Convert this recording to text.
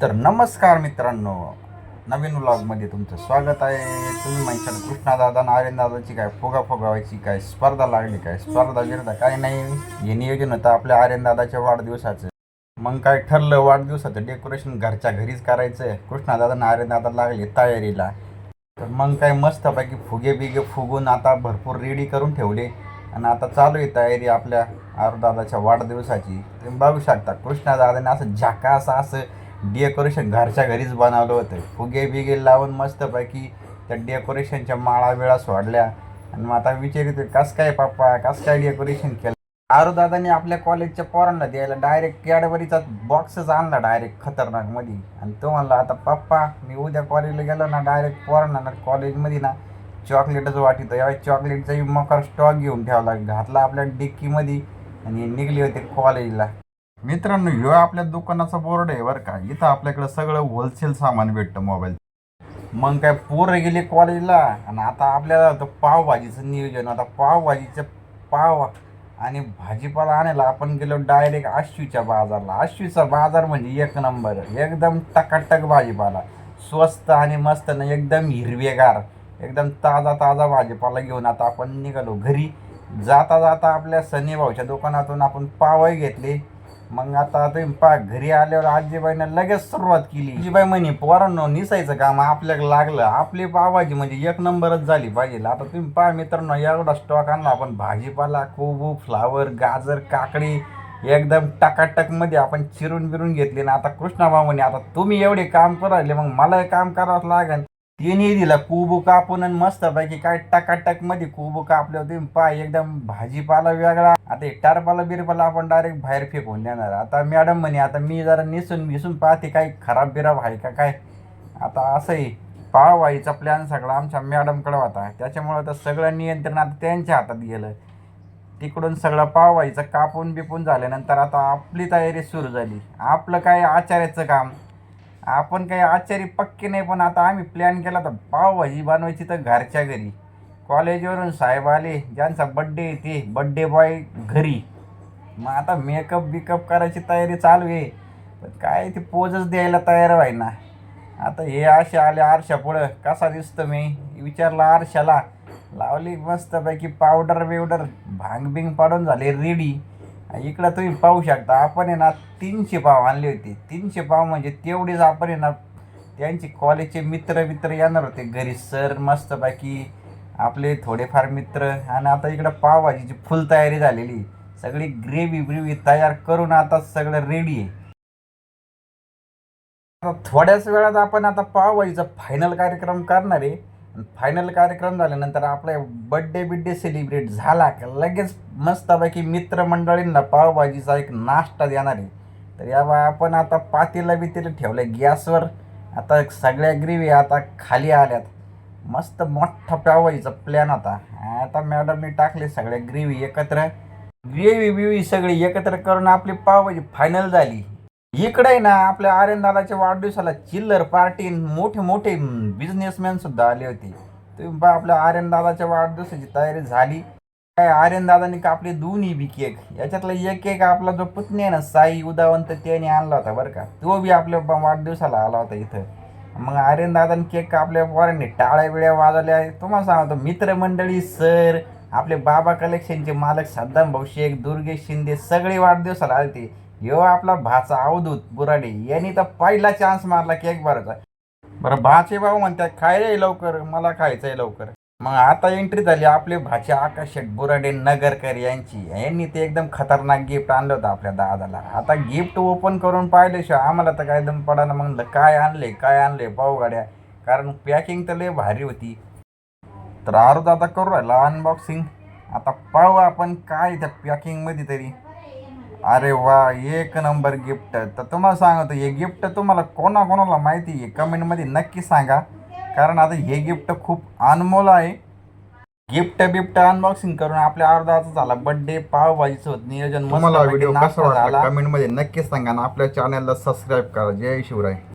तर नमस्कार मित्रांनो नवीन व्लॉगमध्ये तुमचं स्वागत आहे. तुम्ही म्हणशाल कृष्णा दादा नारायण दादाची काय फुगा फुगावायची काय स्पर्धा लागली काय? स्पर्धा विरधा काय नाही. हे नियोजन होतं आपल्या आर्यन दादाच्या वाढदिवसाचं. मग काय ठरलं वाढदिवसाचं? डेकोरेशन घरच्या घरीच करायचं. कृष्णा दादा नारायण दादा लागले तयारीला. तर मग काय मस्तपैकी फुगे बिगे फुगून आता भरपूर रेडी करून ठेवले. आणि आता चालू आहे तयारी आपल्या दादाच्या वाढदिवसाची. तुम्ही बघू शकता कृष्णादादांनी असं झाका असं असं डेकोरेशन घरच्या घरीच बनवलं होतं. फुगे बिगे लावून मस्तपैकी त्या डेकोरेशनच्या माळा बिळा सोडल्या. आणि मग आता विचारितोय कस काय पप्पा कस काय डेकोरेशन केलं? दादाने आपल्या कॉलेजच्या पोरांना द्यायला डायरेक्ट कॅडबरीचा बॉक्सच आणला डायरेक्ट खतरनाकमध्ये आणि तो म्हणला आता पप्पा मी उद्या कॉलेजला गेलो ना डायरेक्ट पोरांना ना कॉलेजमध्ये ना चॉकलेटच वाटितो यावेळी चॉकलेटचाही मकर स्टॉक घेऊन ठेवला घातला आपल्या डिक्कीमध्ये आणि निघले होते कॉलेजला मित्रांनो ह्यो आपल्या दुकानाचा बोर्ड आहे बरं का. इथं आपल्याकडे सगळं होलसेल सामान भेटतं मोबाईल मग काय पोरं गेले कॉलेजला आणि आता आपल्याला तर पावभाजीचं नियोजन आता पावभाजीचं पाव आणि भाजीपाला आणायला आपण गेलो डायरेक्ट आश्वीच्या बाजारला. आश्वीचा बाजार म्हणजे एक नंबर एकदम टकाटक भाजीपाला. स्वस्त आणि मस्त ना एकदम हिरवेगार एकदम ताजा ताजा भाजीपाला घेऊन आता आपण निघालो घरी. जाता जाता आपल्या सनी भाऊच्या दुकानातून आपण पावही घेतले. मग आता तुम्ही पा घरी आल्यावर आजीबाईनं लगेच सुरुवात केली. आजीबाई म्हणे पोरांनो निसायचं काम आपल्याला लागलं. आपली पावभाजी म्हणजे एक नंबरच झाली पाहिजे. आता तुम्ही पहा मित्रांनो एवढा स्टॉक आणला आपण भाजीपाला कोबू फ्लावर गाजर काकडी एकदम टकाटकमध्ये आपण चिरून बिरून घेतली. ना आता कृष्णाबा म्हणे आता तुम्ही एवढे काम करायले मग मला काम करावं लागेल. तिने दिला कुबू कापून आणि मस्तपैकी काय टकाटकमध्ये कुबू कापले होते पाय एकदम भाजीपाला वेगळा. आता टारपाला बिरपाला आपण डायरेक्ट बाहेर फेकून देणार. आता मॅडम म्हणे आता मी जरा निसून भिसून पाहते काही खराब बिराब आहे का काय. आता असंही पाव प्लॅन सगळा आमच्या मॅडमकडे होता. त्याच्यामुळे आता सगळं नियंत्रण आता त्यांच्या हातात गेलं. तिकडून सगळं पाव कापून बिपून झाल्यानंतर आता आपली तयारी सुरू झाली. आपलं काय आचार्याचं काम? आपण काही आचारी पक्के नाही पण आता आम्ही प्लॅन केला तर पावभाजी बनवायची तर घरच्या घरी. कॉलेजवरून साहेब आले ज्यांचा बड्डे आहे ते बड्डे बॉय घरी. मग आता मेकअप बिकअप करायची तयारी चालू आहे. पण काय ते पोजच द्यायला तयार व्हाय ना आता हे आशे आले आरशा पुढं. कसा दिसतो मी? विचारला आरशाला. लावली मस्तपैकी पावडर बिवडर. भांग बिंग पाडून झाले रेडी इकडं तुम्ही पाहू शकता आपण आहे ना तीनशे पाव आणले होते. तीनशे पाव म्हणजे तेवढेच आपण आहे ना त्यांचे कॉलेजचे मित्र मित्र येणार होते. घरी सर मस्तपैकी आपले थोडेफार मित्र आणि आता इकडं पावभाजीची फुल तयारी झालेली सगळी ग्रेव्ही ब्रेव्ही तयार करून आता सगळं रेडी आहे. आता थोड्याच वेळात आपण आता पावभाजीचा फायनल कार्यक्रम करणार आहे. फायनल कार्यक्रम झाल्यानंतर आपला बड्डे बिड्डे सेलिब्रेट झाला का? लगेच मस्तपैकी मित्रमंडळींना पावभाजीचा एक नाश्ता देणार आहे. तर यावा आपण आता पातेला बितेला ठेवलं गॅसवर. आता सगळ्या ग्रेव्ही आता खाली आल्यात. मस्त मोठा पावभाजीचा प्लॅन होता. आता मॅडमने टाकले सगळ्या ग्रेव्ही एकत्र. ग्रेव्ही बिव्ही सगळी एकत्र करून आपली पावभाजी फायनल झाली. इकडे ना आपल्या आर्यनदादाच्या वाढदिवसाला चिल्लर पार्टी मोठे मोठे बिझनेसमॅन सुद्धा आले होते. तुम्ही पहा आपल्या आर्यनदादाच्या वाढदिवसाची तयारी झाली. काय आर्यनदादाने कापले दोन्ही बी केक याच्यातला एक केक आपला जो पुतणी आहे ना साई उदावंत त्याने आणला होता बरं का. तो बी आपल्या वाढदिवसाला आला होता इथं. मग आर्यनदादाने केक कापल्या पोरांनी टाळ्या बिळ्या वाजवल्या. तुम्हाला सांगतो मित्रमंडळी सर आपले बाबा कलेक्शनचे मालक सद्दाम भाऊ शेख दुर्गेश शिंदे सगळे वाढदिवसाला आले ते ह्यो आपला भाचा अवधूत बुराडे यांनी तर पहिला चान्स मारला केक भरायचा. बरं भाचे भाऊ म्हणतात खायलाय लवकर? मला खायचंय लवकर. मग आता एंट्री झाली आपले भाचे आकाश बुराडे नगरकर यांची. यांनी ते एकदम खतरनाक गिफ्ट आणलं होतं आपल्या दादाला. आता गिफ्ट ओपन करून पाहिल्याशिवाय आम्हाला तर काय दम पडाना म्हणलं काय आणले? काय आणले? पाहू गाड्या. कारण पॅकिंग तर लय भारी होती. तर आरू दादा करू राहिला अनबॉक्सिंग आता पाहू आपण काय त्या पॅकिंगमध्ये तरी. अरे वा एक नंबर गिफ्ट तर तुम्हाला सांगतो हे गिफ्ट तुम्हाला कोणाकोणाला माहिती आहे? कमेंटमध्ये नक्की सांगा. कारण आता हे गिफ्ट खूप अनमोल आहे. गिफ्ट बिफ्ट अनबॉक्सिंग करून आपल्या अर्धाचा झाला बर्थडे पावभाजीचं होत नियोजन तुम्हाला मस्तपैकी व्हिडिओ नाश्ता कसा वाटला? झाला. कमेंटमध्ये नक्की सांगा आणि आपल्या चॅनलला सबस्क्राईब करा. जय शिवराय.